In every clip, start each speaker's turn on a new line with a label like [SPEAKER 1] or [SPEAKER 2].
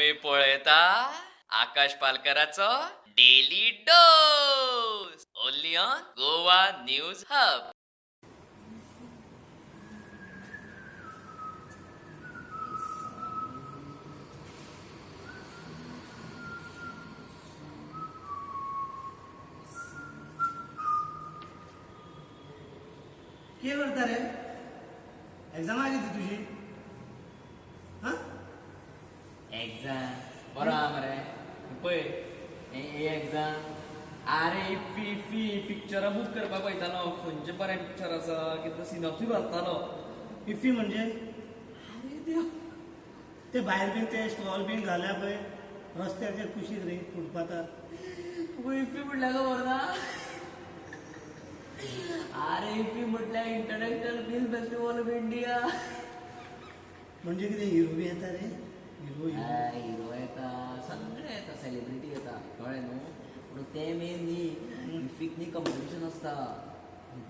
[SPEAKER 1] तुम्ही पळयता Akash पालकराचो daily dose only on Goa news hub
[SPEAKER 2] कितें करता रे एग्जाम आली ती तुजी
[SPEAKER 3] एक्झाम बरो आहा मरे पळय हे एक्झाम अरे फी फी पिक्चरां बूक करपाक वयतालो खंयचें बरें पिक्चर आसा कितें सिनॉप्सी वाचतालो
[SPEAKER 2] इफ्फी म्हणजे? ते भायर बीन ते स्टॉल बीन घाल्या पळय रस्त्यार ते कुशीक रे फुटपाथार
[SPEAKER 3] इफ्फी म्हटल्यार खबर ना अरे इफ्फी म्हटल्यार international film festival of India
[SPEAKER 2] म्हणजे कितें हिरो बी येता रे. हिरो हिरो
[SPEAKER 3] हिरो येता सगळे येता सेलिब्रिटी येता कळ्ळें न्हू पूण ते मेन न्ही इफ्फीक न्ही कॉम्पिटिशन आसता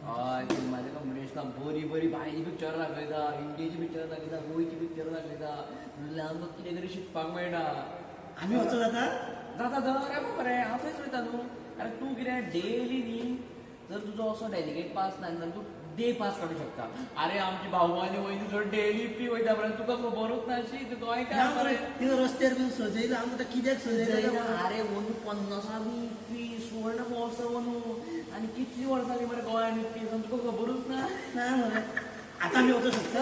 [SPEAKER 3] हय फिल्माचें कॉम्पिटिशन आसता बरी बरी भायली पिक्चर दाखयता इंडियेची पिक्चर दाखयता गोंयची पिक्चर दाखयता म्हणल्यार आमकां कितें तरी शिकपाक मेळटा
[SPEAKER 2] आमी वचो जाता.
[SPEAKER 3] जाता जाता रे बरें हांव थंयच वयता न्हू अरे तूं कितें डेली न्ही जर तुजो असो डेलिगेट पास ना जाल्यार तूं डे पास काडूं शकता. अरे आमची भाऊ आनी वयनी जर डेली फी वयता पळय तुका खबरूच ना शी तूं गोंय काय
[SPEAKER 2] मरे तिथं रस्त्यार बीन सजयला आमी म्हणटा कित्याक सजयला.
[SPEAKER 3] अरे अंदू पन्नासा बी फी सुवर्ण महोत्सव न्हू आनी कितलीं वर्सां जालीं मरे गोंयांत फी तुका खबरूच ना
[SPEAKER 2] ना मरे आतां आमी वचो शकता